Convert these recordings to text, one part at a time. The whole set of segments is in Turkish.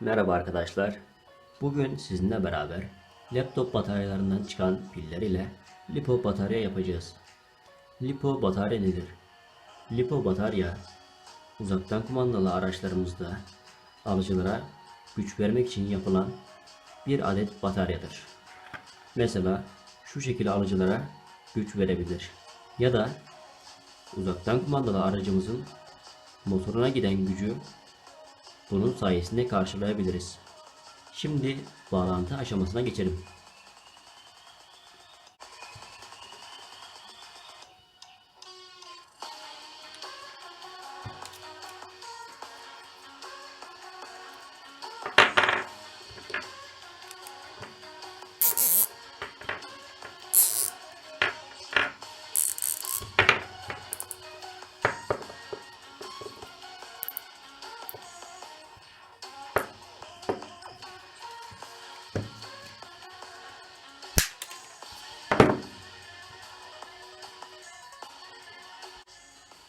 Merhaba arkadaşlar. Bugün sizinle beraber laptop bataryalarından çıkan piller ile lipo batarya yapacağız. Lipo batarya nedir? Lipo batarya uzaktan kumandalı araçlarımızda alıcılara güç vermek için yapılan bir adet bataryadır. Mesela şu şekilde alıcılara güç verebilir. Ya da uzaktan kumandalı aracımızın motoruna giden gücü bunun sayesinde karşılayabiliriz. Şimdi bağlantı aşamasına geçelim.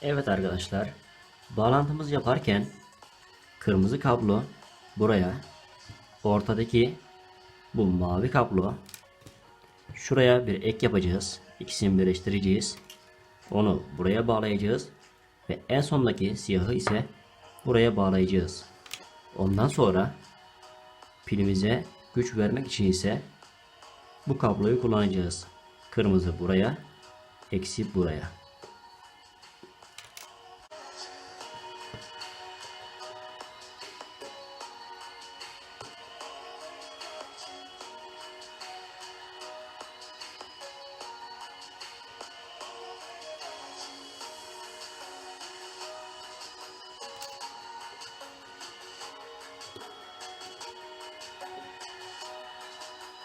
Evet arkadaşlar, bağlantımızı yaparken kırmızı kablo buraya, ortadaki bu mavi kablo şuraya bir ek yapacağız. İkisini birleştireceğiz. Onu buraya bağlayacağız ve en sondaki siyahı ise buraya bağlayacağız. Ondan sonra pilimize güç vermek için ise bu kabloyu kullanacağız. Kırmızı buraya, eksi buraya.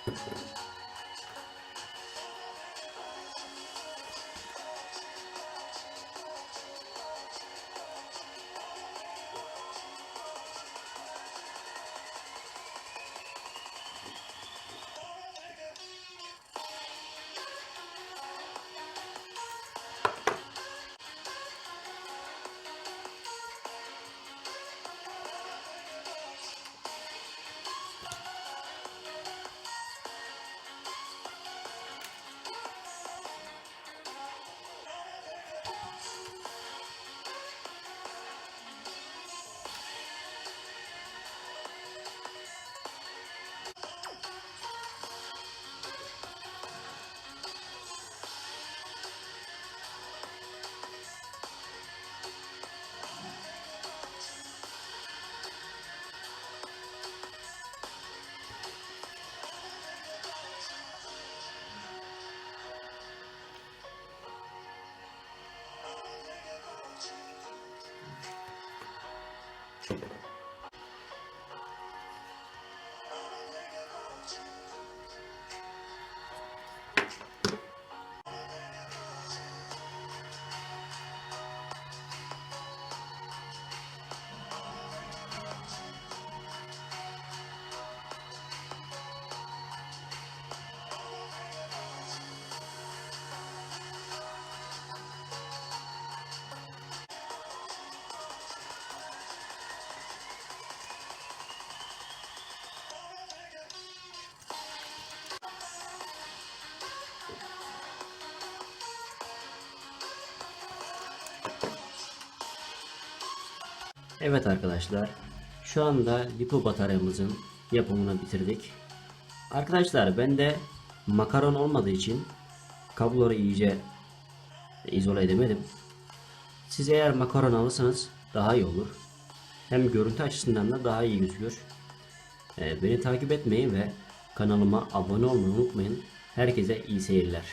you Evet arkadaşlar. Şu anda lipo bataryamızın yapımını bitirdik. Arkadaşlar ben de makaron olmadığı için kabloları iyice izole edemedim. Siz eğer makaron alırsanız daha iyi olur. Hem görüntü açısından da daha iyi gözükür. Ee, beni takip etmeyi ve kanalıma abone olmayı unutmayın. Herkese iyi seyirler.